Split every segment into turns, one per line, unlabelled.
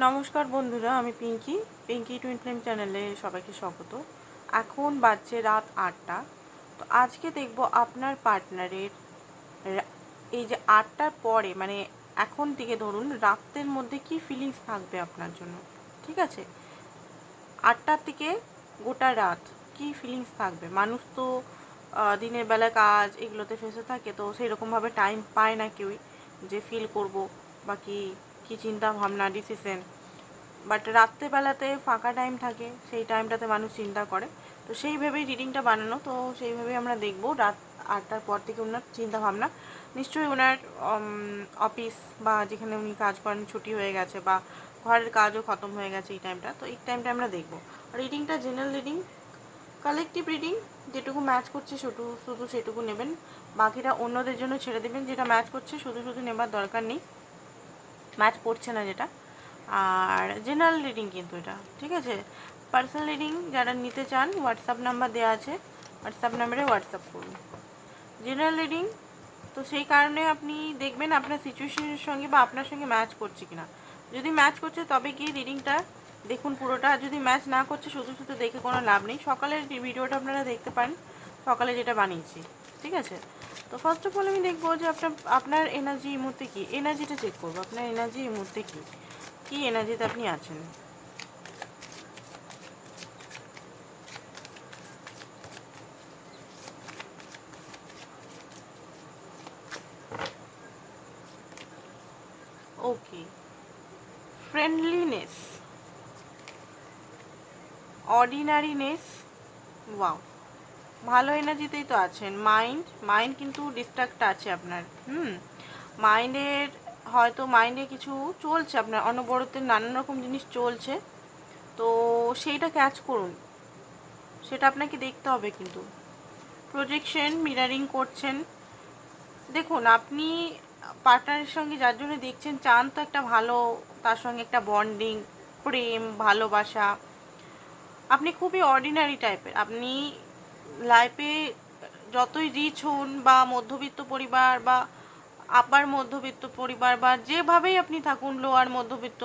নমস্কার বন্ধুরা, আমি পিঙ্কি। পিঙ্কি টুইন ফ্লেম চ্যানেলে সবাইকে স্বাগত। এখন বাজছে রাত আটটা। তো আজকে দেখব আপনার পার্টনারের এই যে আটটার পরে মানে এখন থেকে ধরুন রাতের মধ্যে কি ফিলিংস থাকবে আপনার জন্য? ঠিক আছে? আটটার থেকে গোটা রাত কি ফিলিংস থাকবে? মানুষ তো দিনের বেলা কাজ এগুলোতে ফেসে থাকে, তো সেই রকমভাবে টাইম পায় না কেউই যে ফিল করব বা কি কী চিন্তা ভাবনা ডিসিশন বাট রাত্রেবেলাতে ফাঁকা টাইম থাকে, সেই টাইমটাতে মানুষ চিন্তা করে। তো সেইভাবেই রিডিংটা বানানো। তো সেইভাবেই আমরা দেখব রাত আটটার পর থেকে ওনার চিন্তা ভাবনা। নিশ্চয়ই ওনার অফিস বা যেখানে উনি কাজ করেন, ছুটি হয়ে গেছে বা ঘরের কাজও খতম হয়ে গেছে এই টাইমটা তো এই টাইমটা আমরা দেখব। রিডিংটা জেনারেল রিডিং কালেকটিভ রিডিং যেটুকু ম্যাচ করছে শুধু শুধু সেটুকু নেবেন। বাকিটা অন্যদের জন্য ছেড়ে দেবেন। যেটা ম্যাচ করছে, শুধু শুধু নেবার দরকার নেই। ম্যাচ করছে না যেটা। আর জেনারেল রিডিং কিন্তু এটা, ঠিক আছে? পার্সোনাল রিডিং যারা নিতে চান হোয়াটসঅ্যাপ নাম্বার দেওয়া আছে হোয়াটসঅ্যাপ নাম্বারে হোয়াটসঅ্যাপ করুন। জেনারেল রিডিং তো সেই কারণে আপনি দেখবেন আপনার সিচুয়েশনের সঙ্গে বা আপনার সঙ্গে ম্যাচ করছে কিনা। যদি ম্যাচ করছে, তবে কি রিডিংটা দেখুন পুরোটা। যদি ম্যাচ না করছে, শুধু শুধু দেখে কোনো লাভ নেই। সকালের ভিডিওটা আপনারা দেখতে পারেন, সকালে যেটা বানিয়েছি, ঠিক আছে? তো ফার্স্ট অফ অল আমি দেখব যে আপনার আপনার এনার্জি এই মুহূর্তে কী? এনার্জিটা চেক করব। আপনার এনার্জি এই মুহূর্তে কী? কী এনার্জিতে আপনি আছেন? ওকে ফ্রেন্ডলিনেস অর্ডিনারিনেস ওয়াও ভালো এনার্জিতেই তো আছেন। মাইন্ড মাইন্ড কিন্তু ডিস্ট্রাক্ট আছে আপনার। হুম? মাইন্ডের হয়তো মাইন্ডে কিছু চলছে আপনার, অনবরতে নানান রকম জিনিস চলছে। তো সেইটা ক্যাচ করুন। সেটা আপনাকে দেখতে হবে কিন্তু। প্রজেকশন মিরারিং করছেন। দেখুন, আপনি পার্টনারের সঙ্গে যার জন্য দেখছেন, চান তো একটা ভালো, তার সঙ্গে একটা বন্ডিং প্রেম, ভালোবাসা। আপনি খুবই অর্ডিনারি টাইপের আপনি লাইফে যতই রিচ হন বা মধ্যবিত্ত পরিবার বা আপার মধ্যবিত্ত পরিবার বা যেভাবেই আপনি থাকুন লোয়ার মধ্যবিত্ত,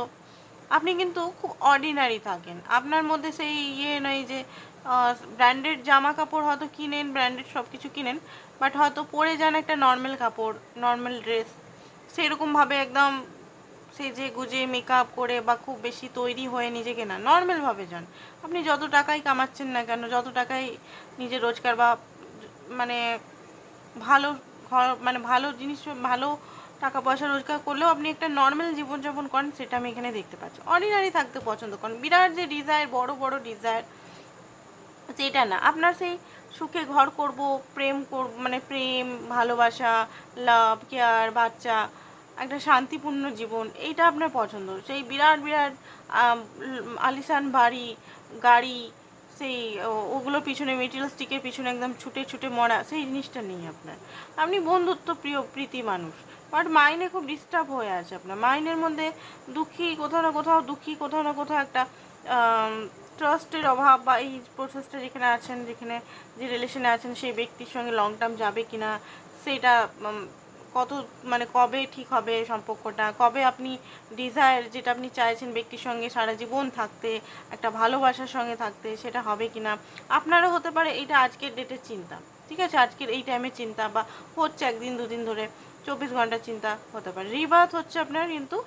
আপনি কিন্তু খুব অর্ডিনারি থাকেন। আপনার মধ্যে সেই ইয়ে নয় যে ব্র্যান্ডেড জামা কাপড় হয়তো কিনেন ব্র্যান্ডেড সব কিছু কিনেন বাট হয়তো পরে যান একটা নর্মাল কাপড় নর্মাল ড্রেস সেরকমভাবে একদম সেজে গুজে মেকআপ করে বা খুব বেশি তৈরি হয়ে নিজেকে না নর্মালভাবে যান। আপনি যত টাকাই কামাচ্ছেন না কেন, যত টাকাই নিজের রোজগার বা মানে ভালো ঘর মানে ভালো জিনিস, ভালো টাকা পয়সা রোজগার করলেও আপনি একটা নর্মাল জীবনযাপন করেন, সেটা আমি এখানে দেখতে পাচ্ছি। অর্ডিনারি থাকতে পছন্দ করেন। বিরাট যে ডিজায়ার বড় বড় ডিজায়ার সেটা না। আপনার সেই সুখে ঘর করব, প্রেম করব মানে প্রেম, ভালোবাসা লাভ কেয়ার বাচ্চা একটা শান্তিপূর্ণ জীবন এইটা আপনার পছন্দ। সেই বিরাট বিরাট আম, আলিশান বাড়ি গাড়ি সেই ওগুলো পিছনে মেটেরিয়াল স্টিকের পিছনে একদম ছুটে ছুটে মরা সেই জিনিসটা নেই আপনার। আপনি বন্ধুত্ব প্রিয় প্রীতি মানুষ বাট মাইন্ডে খুব ডিস্টার্ব হয়ে আছে আপনার। মাইন্ডের মধ্যে দুঃখী কোথাও না কোথাও দুঃখী কোথাও না কোথাও একটা ট্রাস্টের অভাব বা এই প্রসেসটা যেখানে আছেন যেখানে যে রিলেশনে আছেন সেই ব্যক্তির সঙ্গে লং টার্ম যাবে কিনা সেটা মানে কবে ঠিক হবে সম্পর্কটা? কবে আপনি ডিজায়ার যেটা আপনি চাইছেন ব্যক্তির সঙ্গে সারা জীবন থাকতে, একটা ভালোবাসার সঙ্গে থাকতে, সেটা হবে কিনা? আপনারও হতে পারে এটা আজকের ডেটের চিন্তা, ঠিক আছে? আজকের এই টাইমের চিন্তা বা হচ্ছে একদিন, দুদিন ধরে চব্বিশ ঘণ্টার চিন্তা হতে পারে। রিবাত হচ্ছে আপনার কিন্তু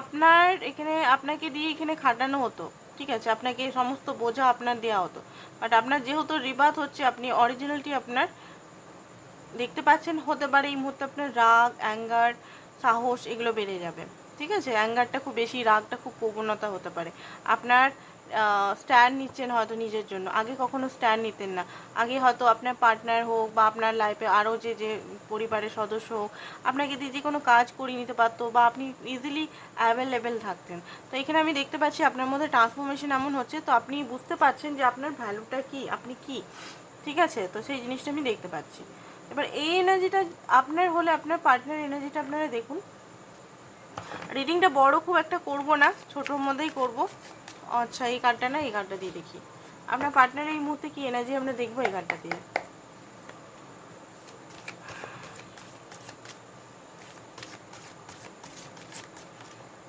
আপনার এখানে, আপনাকে দিয়ে এখানে খাটানো হতো, ঠিক আছে? আপনাকে সমস্ত বোঝা আপনার দেওয়া হতো। বাট আপনার যেহেতু রিবাত হচ্ছে, আপনি অরিজিনালটি আপনার দেখতে পাচ্ছেন, হতে পারে এই মুহূর্তে আপনার রাগ অ্যাঙ্গার সাহস এগুলো বেড়ে যাবে। ঠিক আছে? অ্যাঙ্গারটা খুব বেশি, রাগটা খুব প্রবণতা হতে পারে। আপনার স্ট্যান্ড নিচ্ছেন হয়তো নিজের জন্য। আগে কখনো স্ট্যান্ড নিতেন না। আগে হয়তো আপনার পার্টনার হোক বা আপনার লাইফে আরও যে যে পরিবারের সদস্য হোক, আপনাকে দিয়ে যে কোনো কাজ করিয়ে নিতে পারতো বা আপনি ইজিলি অ্যাভেলেবেল থাকতেন। তো এখানে আমি দেখতে পাচ্ছি আপনার মধ্যে ট্রান্সফরমেশন এমন হচ্ছে, তো আপনি বুঝতে পারছেন যে আপনার ভ্যালুটা কি, আপনি কি? ঠিক আছে? তো সেই জিনিসটা আমি দেখতে পাচ্ছি। এবার এই এনার্জিটা আপনার হলে আপনার পার্টনার এনার্জিটা আপনারা দেখুন। রিডিংটা বড় খুব একটা করব না, ছোটোর মধ্যেই করব। আচ্ছা এই কার্ডটা না, এই কার্ডটা দিয়ে দেখি। আপনার পার্টনার এই মুহূর্তে কি এনার্জি আমরা দেখব এই কার্ডটা দিয়ে?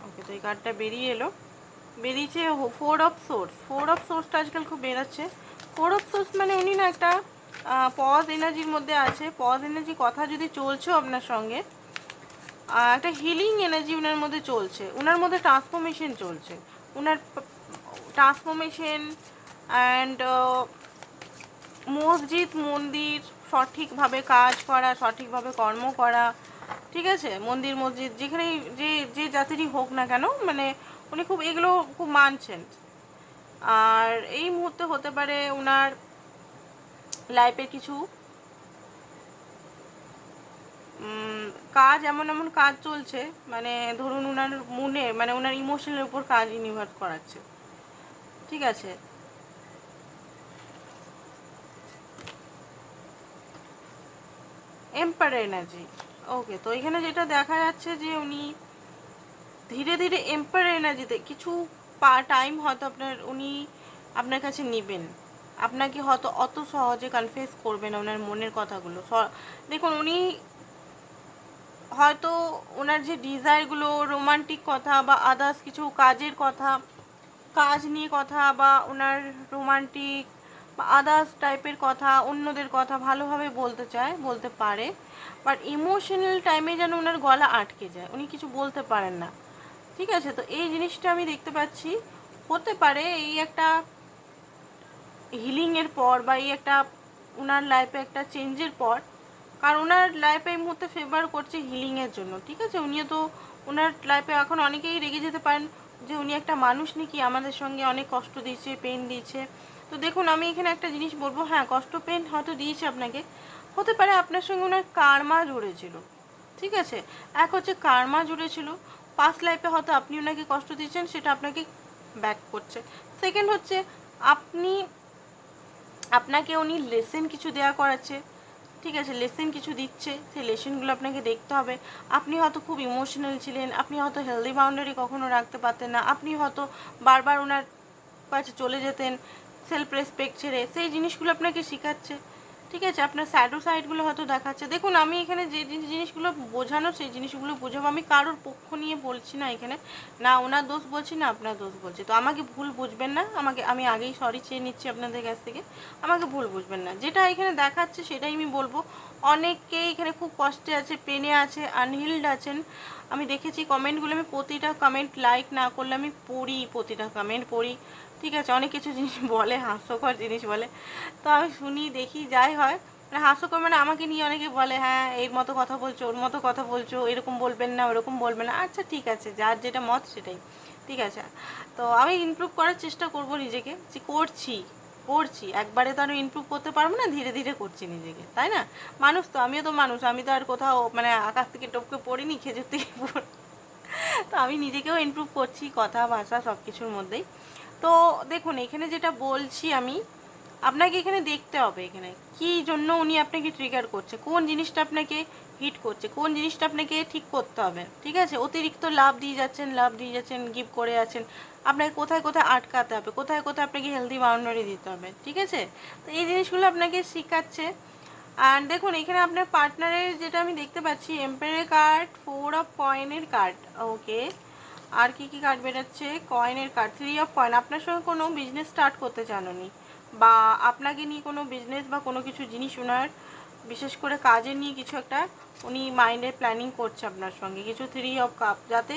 ওকে তো এই কার্ডটা বেরিয়ে এলো। বেরিয়েছে four of swords four of সোর্সটা আজকাল খুব বেরোচ্ছে। ফোর অফ সোর্স মানে উনি না একটা পজ এনার্জির মধ্যে আছে। পজ এনার্জি কথা যদি চলছেও আপনার সঙ্গে একটা হিলিং এনার্জি ওনার মধ্যে চলছে। ওনার মধ্যে ট্রান্সফরমেশন চলছে। ওনার ট্রান্সফরমেশন অ্যান্ড মসজিদ, মন্দির, সঠিকভাবে কাজ করা, সঠিকভাবে কর্ম করা, ঠিক আছে? মন্দির, মসজিদ, যেখানেই, যে যে জাতিরই হোক না কেন মানে উনি খুব, এগুলো খুব মানছেন। আর এই মুহূর্তে হতে পারে ওনার লাইফে কিছু কাজ, এমন এমন কাজ চলছে মানে ধরুন ওনার মনে মানে ওনার ইমোশনের উপর কাজ ইউনিভার্স করাচ্ছে। ঠিক আছে? এম্পার এনার্জি ওকে তো এখানে যেটা দেখা যাচ্ছে যে উনি ধীরে ধীরে এম্পার এনার্জিতে কিছু পা টাইম হয়তো আপনার উনি আপনার কাছে নেবেন। আপনাকে হয়তো অত সহজে কনফেস করবে না ওনার মনের কথাগুলো। দেখুন, উনি হয়তো ওনার যে ডিজায়ারগুলো রোমান্টিক কথা বা আদার্স কিছু কাজের কথা, কাজ নিয়ে কথা বা ওনার রোমান্টিক বা আদার্স টাইপের কথা, অন্যদের কথা ভালোভাবে বলতে চায়, বলতে পারে বাট ইমোশনাল টাইমে যেন ওনার গলা আটকে যায়। উনি কিছু বলতে পারেন না। ঠিক আছে? তো এই জিনিসটা আমি দেখতে পাচ্ছি। হতে পারে এই একটা হিলিংয়ের পর বা এই একটা ওনার লাইফে একটা চেঞ্জের পর, কারণ ওনার লাইফে এই মুহূর্তে ফেভার করছে হিলিংয়ের জন্য, ঠিক আছে? উনিও তো ওনার লাইফে এখন অনেকেই রেগে যেতে পারেন যে উনি একটা মানুষ নাকি, আমাদের সঙ্গে অনেক কষ্ট দিয়েছে পেন দিয়েছে তো দেখুন, আমি এখানে একটা জিনিস বলব হ্যাঁ কষ্ট পেন হয়তো দিয়েছে আপনাকে, হতে পারে আপনার সঙ্গে ওনার কার্মা জুড়েছিল, ঠিক আছে? এক হচ্ছে কার্মা জুড়েছিল পাস্ট লাইফে হয়তো আপনি ওনাকে কষ্ট দিয়েছেন সেটা আপনাকে ব্যাক করছে। সেকেন্ড হচ্ছে, আপনি আপনাকে উনি লেসেন কিছু দেওয়া করাচ্ছে, ঠিক আছে, লেসেন কিছু দিচ্ছে, সেই লেসেনগুলো আপনাকে দেখতে হবে। আপনি হয়তো খুব ইমোশনাল ছিলেন, আপনি হয়তো হেলদি বাউন্ডারি কখনো রাখতে পারতেন না, আপনি হয়তো বারবার ওনার কাছে চলে যেতেন সেলফ রেসপেক্ট ছেড়ে, সেই জিনিসগুলো আপনাকে শেখাচ্ছে। ঠিক আছে, আপনার স্যাডো সাইডগুলো হয়তো দেখাচ্ছে। দেখুন, আমি এখানে যে জিনিসগুলো বোঝানো, সেই জিনিসগুলো বোঝাবো। আমি কারোর পক্ষ নিয়ে বলছি না এখানে। না, ওনার দোষ বলছি, না আপনার দোষ বলছি। তো আমাকে ভুল বুঝবেন না। আমাকে, আমি আগেই সরি চেয়ে নিচ্ছি আপনাদের কাছ থেকে। আমাকে ভুল বুঝবেন না। যেটা এখানে দেখাচ্ছে, সেটাই আমি বলব। অনেকেই এখানে খুব কষ্টে আছে, পেনে আছে আনহিল্ড আছেন। আমি দেখেছি কমেন্টগুলো আমি প্রতিটা কমেন্ট লাইক না করলে আমি পড়ি, প্রতিটা কমেন্ট পড়ি। ঠিক আছে, অনেক কিছু জিনিস বলে, হাস্যকর জিনিস বলে। তো আমি শুনি, দেখি, যাই হয়। মানে হাস্যকর মানে আমাকে নিয়ে অনেকে বলে হ্যাঁ এর মতো কথা বলছো, ওর মতো কথা বলছো, এরকম বলবেন না, ওরকম বলবেন না। আচ্ছা ঠিক আছে, যার যেটা মত সেটাই। ঠিক আছে, তো আমি ইমপ্রুভ করার চেষ্টা করব নিজেকে যে করছি করছি। একবারে তো আমি ইমপ্রুভ করতে পারব না, ধীরে ধীরে করছি নিজেকে, তাই না? মানুষ তো, আমিও তো মানুষ, আমি তো আর কোথাও মানে আকাশ থেকে টপকে পড়িনি, খেজুর থেকে পড়ি। তো আমি নিজেকেও ইমপ্রুভ করছি, কথা, ভাষা সব কিছুর মধ্যেই। তো দেখুন, এখানে যেটা বলছি আমি, আপনাকে এখানে দেখতে হবে এখানে। কি জন্য উনি আপনাকে ট্রিগার করছে? কোন জিনিসটা আপনাকে হিট করছে? কোন জিনিসটা আপনাকে ঠিক করতে হবে? ঠিক আছে? অতিরিক্ত লাভ দিয়ে যাচ্ছেন, লাভ দিয়ে যাচ্ছেন গিভ করে যাচ্ছেন আপনাকে কোথায় কোথায় আটকাতে হবে? কোথায় কোথায় আপনাকে হেলদি বাউন্ডারি দিতে হবে? ঠিক আছে? তো এই জিনিসগুলো আপনাকে শেখাচ্ছে। আর দেখুন, এখানে আপনার পার্টনারের যেটা আমি দেখতে পাচ্ছি এম্পায়ারের কার্ড ফোর অফ কয়েনের কার্ড ওকে আর কি কি কার্ড বেরোচ্ছে কয়েনের কার্ড থ্রি অফ কয়েন আপনার সঙ্গে কোনো বিজনেস স্টার্ট করতে চান উনি বা আপনাকে নিয়ে কোনো বিজনেস বা কোনো কিছু জিনিস ওনার, বিশেষ করে কাজে নিয়ে কিছু একটা উনি মাইন্ডে প্ল্যানিং করছে আপনার সঙ্গে। কিছু থ্রি অফ কাপ যাতে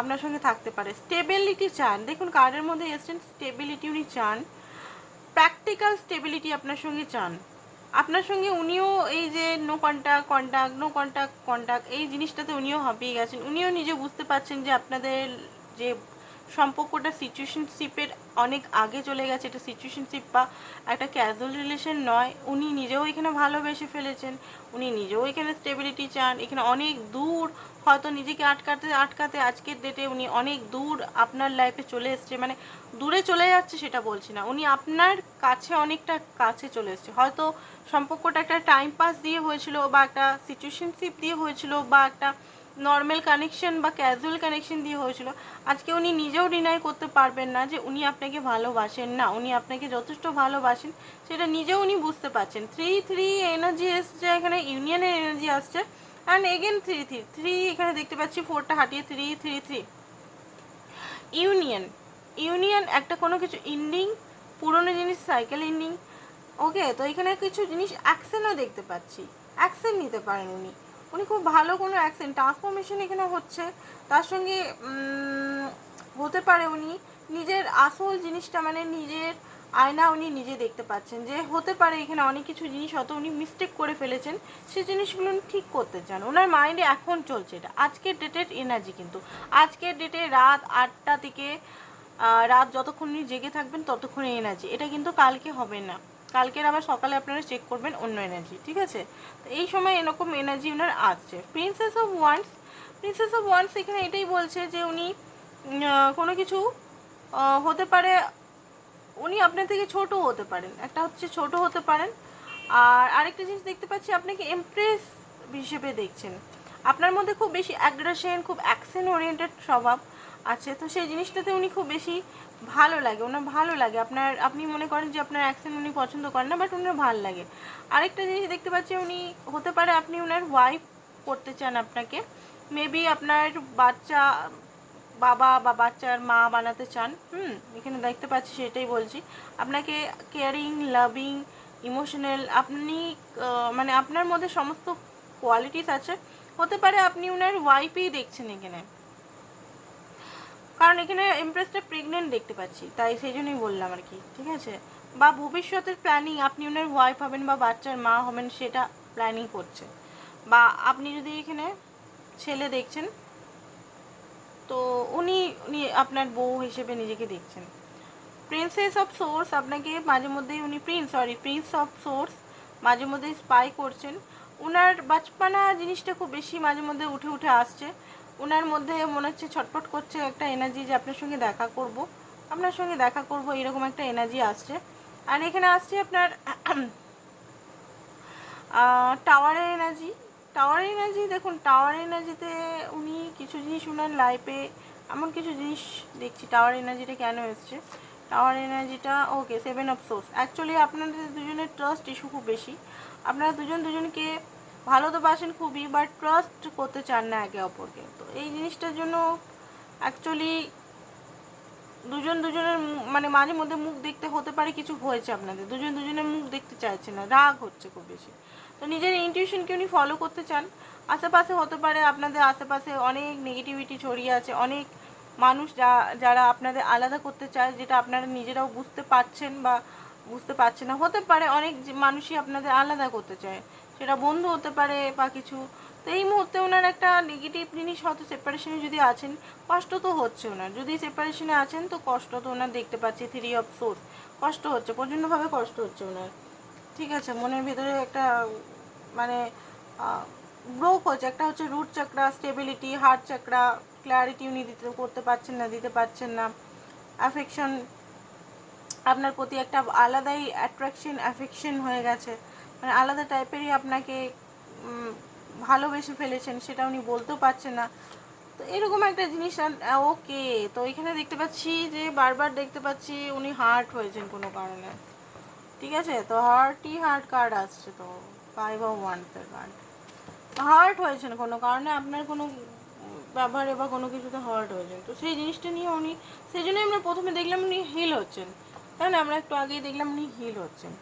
আপনার সঙ্গে থাকতে পারে। স্টেবিলিটি চান। দেখুন কার্ডের মধ্যে এসছেন স্টেবিলিটি উনি চান। প্র্যাকটিক্যাল স্টেবিলিটি আপনার সঙ্গে চান। আপনার সঙ্গে উনিও এই যে no contact contact no contact contact এই জিনিসটাতে উনিও হাঁপিয়ে গেছেন। উনিও নিজে বুঝতে পারছেন যে আপনাদের যে সম্পর্কটা সিচুয়েশনশিপের অনেক আগে চলে গেছে। এটা সিচুয়েশনশিপ বা একটা ক্যাজুয়াল রিলেশন নয়। উনি নিজেও এখানে ভালোবেসে ফেলেছেন, উনি নিজেও এখানে স্টেবিলিটি চান। এখানে অনেক দূর হয়তো নিজেকে আটকাতে আটকাতে আজকের ডেটে উনি অনেক দূর আপনার লাইফে চলে এসছে। মানে দূরে চলে যাচ্ছে সেটা বলছি না। উনি আপনার কাছে অনেকটা কাছে চলে এসছে। হয়তো সম্পর্কটা একটা টাইম পাস দিয়ে হয়েছিল বা একটা সিচুয়েশনশিপ দিয়ে হয়েছিল বা একটা নর্মাল কানেকশন বা ক্যাজুয়াল কানেকশন দিয়ে হয়েছিল। আজকে উনি নিজেও ডিনাই করতে পারবেন না যে উনি আপনাকে ভালোবাসেন না, উনি আপনাকে যথেষ্ট ভালোবাসেন, সেটা নিজেও উনি বুঝতে পারছেন। থ্রি থ্রি এনার্জি এসছে, এখানে ইউনিয়নের এনার্জি আসছে। And again three three three এখানে দেখতে পাচ্ছি ফোরটা হাটিয়ে three three three union union একটা কোনো কিছু ইন্ডিং পুরনো জিনিস সাইকেল ইন্ডিং ওকে তো এখানে কিছু জিনিস অ্যাকশনও দেখতে পাচ্ছি। অ্যাকশন নিতে পারেন উনি। উনি খুব ভালো কোনো অ্যাকশন ট্রান্সফরমেশন এখানে হচ্ছে। তার সঙ্গে হতে পারে উনি নিজের আসল জিনিসটা মানে নিজের আয়না উনি নিজে দেখতে পাচ্ছেন। যে হতে পারে এখানে অনেক কিছু জিনিস হয়তো উনি মিস্টেক করে ফেলেছেন সেই জিনিসগুলো উনি ঠিক করতে চান। ওনার মাইন্ডে এখন চলছে এটা। আজকের ডেটের এনার্জি কিন্তু। আজকের ডেটে রাত আটটা থেকে রাত যতক্ষণ উনি জেগে থাকবেন ততক্ষণ এনার্জি এটা কিন্তু কালকে হবে না। কালকের আবার সকালে আপনারা চেক করবেন অন্য এনার্জি ঠিক আছে? তো এই সময় এরকম এনার্জি ওনার আসছে। Princess of wands princess of wands এখানে এটাই বলছে যে উনি কোনো কিছু হতে পারে, উনি আপনার থেকে ছোট হতে পারেন। একটা হচ্ছে ছোট হতে পারেন। আর আরেকটা জিনিস দেখতে পাচ্ছি, আপনাকে এমপ্রেস হিসেবে দেখছেন। আপনার মধ্যে খুব বেশি অ্যাগ্রেশন খুব অ্যাকশন ওরিয়েন্টেড স্বভাব। আছে, তো সেই জিনিসটাতে উনি খুব বেশি ভালো লাগে, ওনার ভালো লাগে। আপনার, আপনি মনে করেন যে আপনার অ্যাকশন উনি পছন্দ করেন না বাট ওনার ভালো লাগে। আরেকটা জিনিস দেখতে পাচ্ছি, উনি, হতে পারে আপনি ওনার ওয়াইফ করতে চান আপনাকে মেবি আপনার বাচ্চা, বাবা বা বাচ্চার মা বানাতে চান, হুম, এখানে দেখতে পাচ্ছি সেটাই বলছি। আপনাকে কেয়ারিং লাভিং ইমোশনাল আপনি মানে আপনার মধ্যে সমস্ত কোয়ালিটিস আছে, হতে পারে আপনি ওনার ওয়াইফই দেখছেন এখানে। এখানে ইমপ্রেসটা প্রেগনেন্ট দেখতে পাচ্ছি, তাই সেই জন্যই বললাম আর কি, ঠিক আছে? বা ভবিষ্যতের প্ল্যানিং আপনি ওনার ওয়াইফ হবেন বা বাচ্চার মা হবেন, সেটা প্ল্যানিং করছে। বা আপনি যদি এখানে ছেলে দেখছেন, তো উনি উনি আপনার বউ হিসেবে নিজেকে দেখছেন। প্রিন্সেস অফ সোর্স আপনাকে মাঝে মধ্যেই উনি prince sorry prince of swords মাঝে মধ্যেই স্পাই করছেন। ওনার বাচপানা জিনিসটা খুব বেশি মাঝে মধ্যে উঠে উঠে আসছে। ওনার মধ্যে মনে হচ্ছে ছটপট করছে একটা এনার্জি যে আপনার সঙ্গে দেখা করব। আপনার সঙ্গে দেখা করব, এরকম একটা এনার্জি আসছে। আর এখানে আসছে আপনার টাওয়ারের এনার্জি টাওয়ার এনার্জি দেখুন টাওয়ার এনার্জিতে উনি কিছু জিনিস ওনার লাইফে এমন কিছু জিনিস দেখছি টাওয়ার এনার্জিটা কেন এসছে? টাওয়ার এনার্জিটা okay seven of swords actually আপনাদের দুজনের ট্রাস্ট ইস্যু খুব বেশি। আপনারা দুজন দুজনকে ভালো তো বাসেন খুবই বাট ট্রাস্ট করতে চান না একে অপরকে। তো এই জিনিসটার জন্য অ্যাকচুয়ালি দুজন দুজনের মানে মাঝে মধ্যে মুখ দেখতে হতে পারে কিছু হয়েছে আপনাদের। দুজন দুজনের মুখ দেখতে চাইছে না, রাগ হচ্ছে খুব বেশি। তো নিজের ইনটিউশনকে উনি ফলো করতে চান? আশেপাশে হতে পারে আপনাদের আশেপাশে অনেক নেগেটিভিটি ছড়িয়ে আছে, অনেক মানুষ যা, যারা আপনাদের আলাদা করতে চায়, যেটা আপনারা নিজেরাও বুঝতে পারছেন বা বুঝতে পারছেন না। হতে পারে অনেক মানুষই আপনাদের আলাদা করতে চায়। সেটা বন্ধু হতে পারে বা কিছু। তো এই মুহূর্তে ওনার একটা নেগেটিভ জিনিস হয়তো সেপারেশনে যদি আছেন, কষ্ট তো হচ্ছে ওনার। যদি সেপারেশনে আছেন, তো কষ্ট তো ওনার দেখতে পাচ্ছি থ্রি অফ সোর্স কষ্ট হচ্ছে, প্রচণ্ডভাবে কষ্ট হচ্ছে ওনার। ঠিক আছে, মনের ভিতরে একটা মানে ব্রোক হচ্ছে। একটা হচ্ছে root chakra stability heart chakra clarity উনি দিতে করতে পারছেন না, দিতে পারছেন না। অ্যাফেকশন আপনার প্রতি একটা আলাদাই অ্যাট্রাকশন অ্যাফেকশন হয়ে গেছে। মানে আলাদা টাইপেরই আপনাকে ভালোবেসে ফেলেছেন, সেটা উনি বলতেও পারছেন না। তো এরকম একটা জিনিস ওকে। তো এখানে দেখতে পাচ্ছি যে বারবার দেখতে পাচ্ছি উনি হার্ট হয়েছেন কোনো কারণে। ঠিক আছে? তো হার্টই হার্ট কার্ড আসছে তো ফাইভ অফ ওয়ান্সের কার্ড হার্ট হয়েছেন কোনো কারণে? আপনার কোনো ব্যবহারে বা কোনো কিছুতে হার্ট হয়েছেন। তো সেই জিনিসটা নিয়ে উনি, সেই জন্যই আমরা প্রথমে দেখলাম উনি হিল হচ্ছেন। তাই না? আমরা একটু আগেই দেখলাম উনি হিল হচ্ছেন।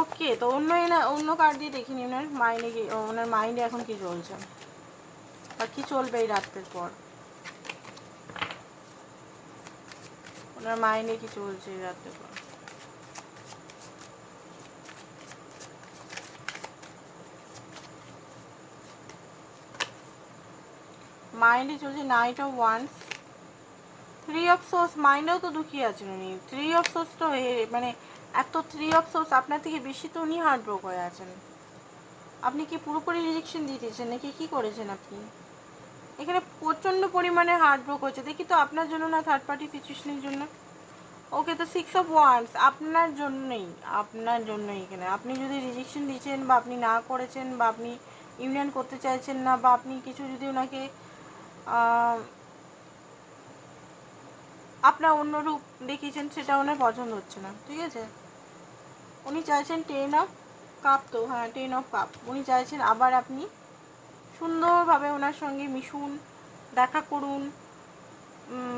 ওকে, তো অন্য এনা অন্য কার্ড দিয়ে দেখিনি, ওনার মাইন্ডে কি ওনার মাইন্ডে এখন কি চলছে? বা কি চলবে এই রাত্রের পর? ওনার মাইন্ডে কি চলছে এই রাত্রের পর? মাইন্ডে চলছে knight of wands three of swords মাইন্ডেও তো দুঃখী আছেন উনি। থ্রি অফ সোর্স তো মানে এত থ্রি অফ সোর্স আপনার থেকে বেশি তো উনি হার্ট ব্রোক হয়ে আছেন। আপনি কি পুরোপুরি রিজেকশন দিয়ে দিয়েছেন? নাকি কি করেছেন আপনি? এখানে প্রচণ্ড পরিমাণে হার্ট ব্রোক হচ্ছে দেখি তো আপনার জন্য না থার্ড পার্টি সিচুয়েশনের জন্য। ওকে তো সিক্স অফ ওয়ান্স আপনার জন্যই আপনার জন্যই এখানে। আপনি যদি রিজেকশন দিয়েছেন বা আপনি না করেছেন বা আপনি ইউনিয়ন করতে চাইছেন না বা আপনি কিছু যদি ওনাকে আপনার অন্য রূপ দেখিয়েছেন, সেটা ওনার পছন্দ হচ্ছে না। ঠিক আছে? উনি চাইছেন টেন অফ কাপ তো হ্যাঁ টেন অফ কাপ। উনি চাইছেন আবার আপনি সুন্দরভাবে ওনার সঙ্গে মিশুন, দেখা করুন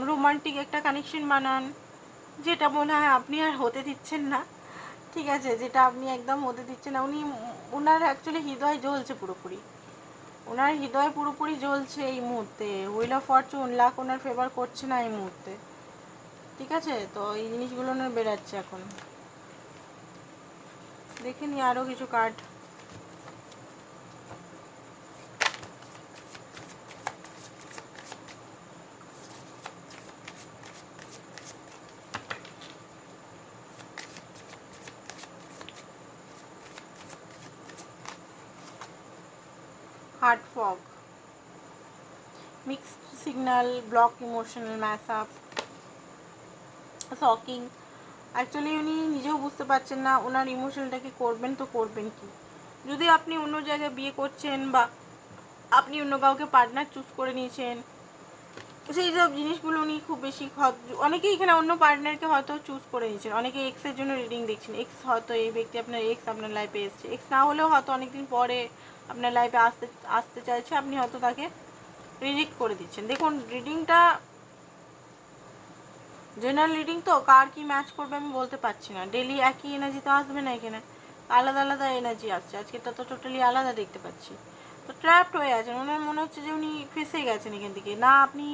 রোমান্টিক একটা কানেকশন বানান, যেটা মনে হয় আপনি আর হতে দিচ্ছেন না। ঠিক আছে, যেটা আপনি একদম হতে দিচ্ছেন না। উনি ওনার অ্যাকচুয়ালি হৃদয় জ্বলছে পুরোপুরি। ওনার হৃদয় পুরোপুরি জ্বলছে এই মুহূর্তে। হুইল অফ ফরচুন লাক ওনার ফেভার করছে না এই মুহূর্তে। ঠিক আছে, তো এই জিনিসগুলো ওনার বেরাচ্ছে এখন। দেখে নি আরও কিছু card heart fog mixed signal block emotional mass up shocking actually উনি নিজেও বুঝতে পারছেন না ওনার ইমোশনটাকে করবেন তো করবেন কি। যদি আপনি অন্য জায়গায় বিয়ে করছেন বা আপনি অন্য কাউকে পার্টনার চুজ করে নিয়েছেন, সেই সব জিনিসগুলো উনি খুব বেশি অনেকেই এখানে অন্য পার্টনারকে হয়তো চুজ করে নিয়েছেন। অনেকে এক্সের জন্য রিডিং দেখছেন। এক্স হয়তো এই ব্যক্তি আপনার এক্স আপনার লাইফে এসছে। এক্স না হলেও হয়তো অনেকদিন পরে আপনার লাইফে আসতে আসতে চাইছে, আপনি হয়তো তাকে রিজেক্ট করে দিচ্ছেন। দেখুন রিডিংটা জেনারেল রিডিং তো, কার কি ম্যাচ করবে আমি বলতে পারছি না। ডেলি একই এনার্জি তো আসবে না এখানে। আলাদা আলাদা এনার্জি আসছে। আজকেটা তো টোটালি আলাদা দেখতে পাচ্ছি। তো ট্র্যাপড হয়ে আছেন। ওনার মনে হচ্ছে যে উনি ফেসে গেছেন এখান থেকে। না, আপনি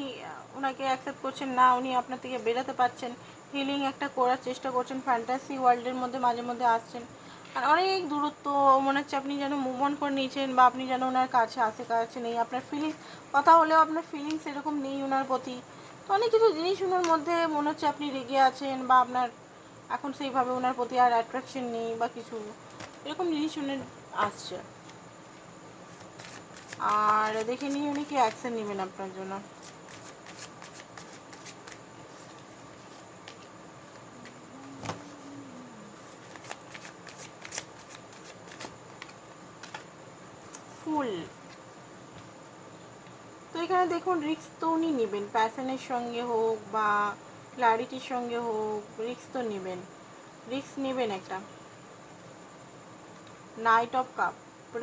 ওনাকে অ্যাকসেপ্ট করছেন না, উনি আপনার থেকে বেরোতে পারছেন। হিলিং একটা করার চেষ্টা করছেন। ফ্যান্টাসি ওয়ার্ল্ডের মধ্যে মাঝে মধ্যে আসছেন। আর অনেক দূরত্ব, মনে হচ্ছে আপনি যেন মুভ অন করে নিয়েছেন বা আপনি যেন ওনার কাছে আসে, কাছে নেই। আপনার ফিলিংস কথা হলেও আপনার ফিলিংস এরকম নেই ওনার প্রতি। তো অনেক কিছু জিনিস ওনার মধ্যে, মনে হচ্ছে আপনি রেগে আছেন বা আপনার এখন সেইভাবে ওনার প্রতি আর অ্যাট্রাকশন নেই বা কিছু। এরকম জিনিস উনি আসছে। আর দেখে নিয়ে উনি কি অ্যাকশন নেবেন আপনার জন্য? ফুল। এখানে দেখুন রিক্স তো উনি নেবেন। প্যাশনের সঙ্গে হোক বা ক্লারিটির সঙ্গে হোক রিক্স তো নেবেন। রিক্স নেবেন একটা। নাইট অফ কাপ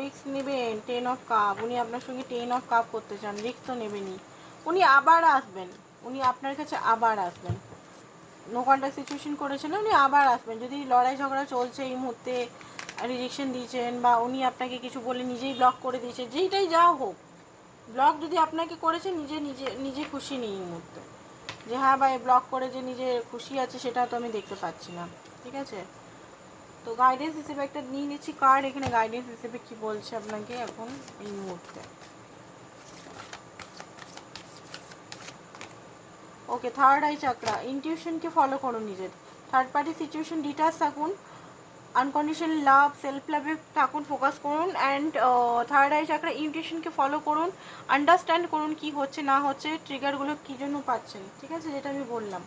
রিক্স নেবেন টেন অফ কাপ উনি আপনার সঙ্গে টেন অফ কাপ করতে চান রিক্স তো নেবেনই। উনি আবার আসবেন। উনি আপনার কাছে আবার আসবেন। নো কন্ট্যাক্ট সিচুয়েশন করেছেন, উনি আবার আসবেন। যদি লড়াই ঝগড়া চলছে এই মুহূর্তে রিজেকশন দিয়েছেন বা উনি আপনাকে কিছু বলে নিজেই ব্লক করে দিয়েছে, যেইটাই যা হোক ব্লক যদি আপনাকে করেছে, নিজে নিজে নিজে খুশি নেই এই মুহূর্তে। যে হ্যাঁ ভাই, ব্লগ করে যে নিজে খুশি আছে, সেটা তো আমি দেখতে পাচ্ছি না। ঠিক আছে? তো গাইডেন্স হিসেবে একটা নিয়ে নিচ্ছি কার্ড এখানে গাইডেন্স হিসেবে কি বলছে আপনাকে এখন এই মুহূর্তে। ওকে থার্ড আই চাকরা ইনটিউশনকে ফলো করুন নিজের। থার্ড পার্টি সিচুয়েশন ডিটাচ থাকুন। আনকন্ডিশনাল লাভ সেলফ লাভে থাকুন ফোকাস করুন অ্যান্ড থার্ড আই চাকরা ইউটিউশনকে ফলো করুন আন্ডারস্ট্যান্ড করুন কি হচ্ছে, না হচ্ছে ট্রিগারগুলো কী জন্য পাচ্ছেন, ঠিক আছে? যেটা আমি বললাম।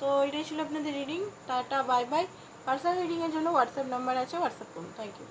তো এটাই ছিল আপনাদের reading tata bye bye personal রিডিংয়ের জন্য হোয়াটসঅ্যাপ নাম্বার আছে হোয়াটসঅ্যাপ করুন। Thank you